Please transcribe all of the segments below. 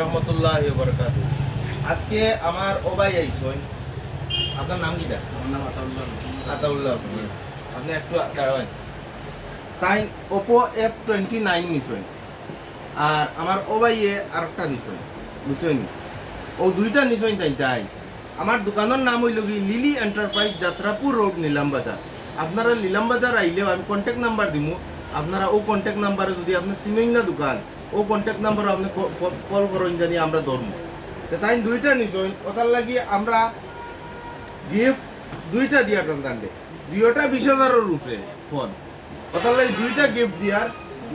রহমতুল্লাহ বরকাত আজকে আমার ওবাই আইসন আপনার নাম কিটা আতাউল্লাহ আপনি আপনি একটু দাঁড়াবেন। তাই ওপো এফ টোয়েন্টি নাইন নিছেন। আর আমার ওবাইয়ে আরেকটা নিছেন। বুঝছেন? ও দুইটা নিছেন তাই তাই। আমার দোকানের নাম হইল কি লিলি এন্টারপ্রাইজ যাত্রাপুর রোড নিলাম বাজার আপনারা নিলাম বাজার আইলেও আমি কন্ট্যাক্ট নাম্বার দিমু। আপনারা ও কন্ট্যাক্ট নাম্বারে যদি আপনার চিনেন না দোকান ও কন্ট্যাক্ট নাম্বার আপনি কল করেন জানি আমরা ধরবো। তো তাই দুইটা নিছেন ওটার লাগি আমরা গিফট দুইটা দিয়ার টানটান্ডে দুইটা বিশ হাজারের উপরে ফোন ওটার লাগি দুইটা গিফট দিয়ার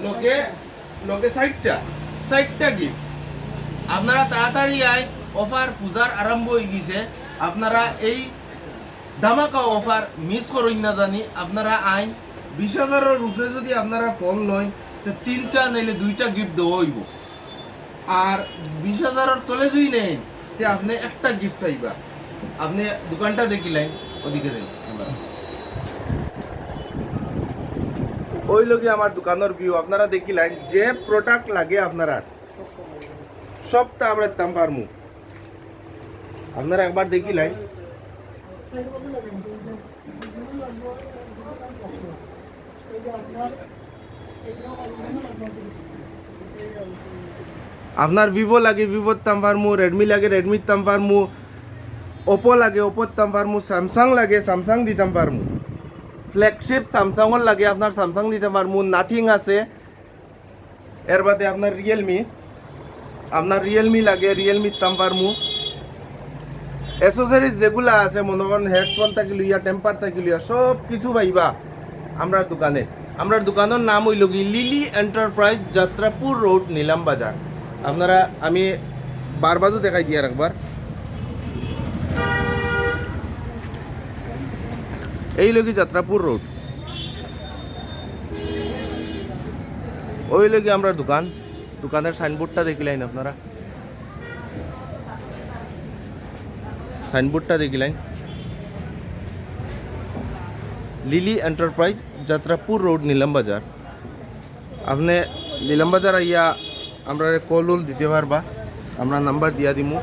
লোকে লোকে ষাটটা ষাটটা গিফট আপনারা তাড়াতাড়ি আই অফার পূজার আরম্ভ হয়ে গেছে। আপনারা এই ধামাকা অফার মিস করেন না জানি। আপনারা আইন বিশ হাজারের উপরে যদি আপনারা ফোন লয় তো তিনটা নাইলে দুইটা গিফট দেওয়া হইব। আর বিশ হাজারের তলে যদি নেন, তে আপনি একটা গিফট পাইবা। আপনি দোকানটা দেখিলেন, ওদিকে দেন। ওই লোকে আমার দোকানের ভিউ আপনারা দেখিলেন যে প্রোডাক্ট লাগে আপনারা। সবটা আমরা দাম পারমু। আপনারা একবার দেখিলেন। আপনার ভিভো লাগে, ভিভোর দাম পারমু রেডমি লাগে রেডমির দাম পারমু ওপো লাগে ওপোর দাম পারমু স্যামসাং লাগে স্যামসাং দিতাম পারমু ফ্ল্যাগশিপ স্যামসাংর লাগে আপনার স্যামসাং দিতে পারমু নাথিং আছে। এর বাদে আপনার রিয়েলমি আপনার রিয়েলমি লাগে রিয়েলমির দাম পারমু অ্যাসেসরিজ যেগুলা আছে, মনে করেন হেডফোন থাকি লইয়া টেম্পার থাকি লইয়া সব কিছু পাইবা। আমরা দোকানে। আমরা দোকানের নাম হইল কি লিলি এন্টারপ্রাইজ যাত্রাপুর রোড, নিলাম বাজার। আপনারা, আমি বারবাজও দেখাই দিয়ে একবার এই লগি যাত্রাপুর রোড। ওই লগি আমরা দোকান। দোকানের সাইনবোর্ডটা দেখিলেন আপনারা। সাইনবোর্ডটা দেখিলেন লিলি এন্টারপ্রাইজ যাত্রাপুর রোড নিলাম বাজার আপনি নিলাম বাজার আইয়া আমরা কল উল দিতে পারবা আমরা নাম্বার দিয়া দিমু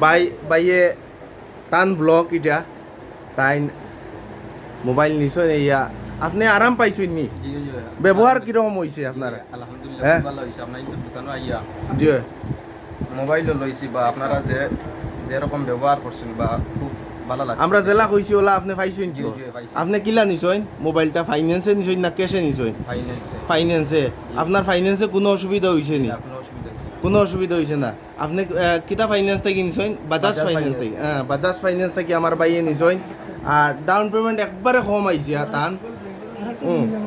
বাই বাইয়ে টান ব্লক এটা তাই মোবাইল নিশ্চয় ইয়া আপনি আরাম পাইছেন নি ব্যবহার কীরকম হয়েছে আপনার আলহামদুলিল্লাহ হ্যাঁ? মোবাইলও লইছি বা আপনারা যে যেরকম ব্যবহার করছেন বা খুব ভালো আমরা জেলা কইছি ওলা আপনি পাইছেন কি তো আপনি কিলা নিছেন? মোবাইলটা ফাইন্যান্সে নিছেন না ক্যাশে নিছেন? ফাইন্যান্সে ফাইন্যান্সে আপনার ফাইন্যান্সে কোনো অসুবিধা হইছে নি? কোনো অসুবিধা হয়েছে না? আপনি কিতা ফাইন্যান্স থেকে নিছেন? বাজাজ ফাইন্যান্স। থেকে। হ্যাঁ বাজাজ ফাইন্যান্স থেকে আমার বাইয়ে নিছেন। আর ডাউন পেমেন্ট একবারে কম আইছে তান